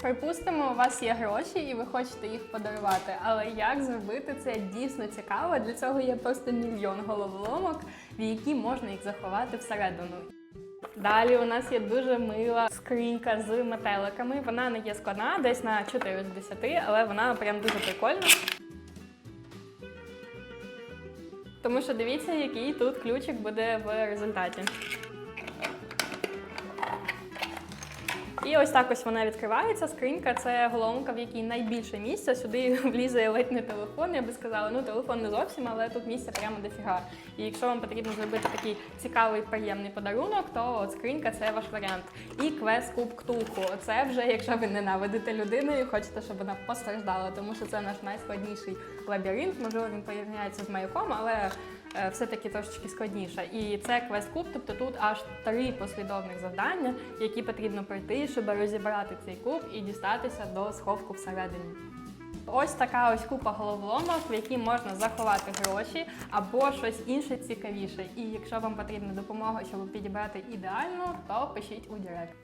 Припустимо, у вас є гроші і ви хочете їх подарувати. Але як зробити це дійсно цікаво? Для цього є просто мільйон головоломок, в які можна їх заховати всередину. Далі у нас є дуже мила скринька з метеликами. Вона не є складна, десь на 4 з 10, але вона прям дуже прикольна. Тому що дивіться, який тут ключик буде в результаті. І ось так ось вона відкривається. Скринька це головоломка, в якій найбільше місця. Сюди влізе ледь не телефон. Я би сказала, ну телефон не зовсім, але тут місця прямо дофіга. І якщо вам потрібно зробити такий цікавий, приємний подарунок, то от скринька це ваш варіант. І квест куб ктулху. Це вже якщо ви ненавидите людину і хочете, щоб вона постраждала, тому що це наш найскладніший лабіринт. Можливо, він порівняється з маяком, але е, все-таки трошечки складніше. І це квест-куб, тобто тут аж три послідовних завдання, які потрібно пройти, щоб розібрати цей куб і дістатися до сховку всередині. Ось така ось купа головоломок, в якій можна заховати гроші або щось інше цікавіше. І якщо вам потрібна допомога, щоб підібрати ідеально, то пишіть у Директ.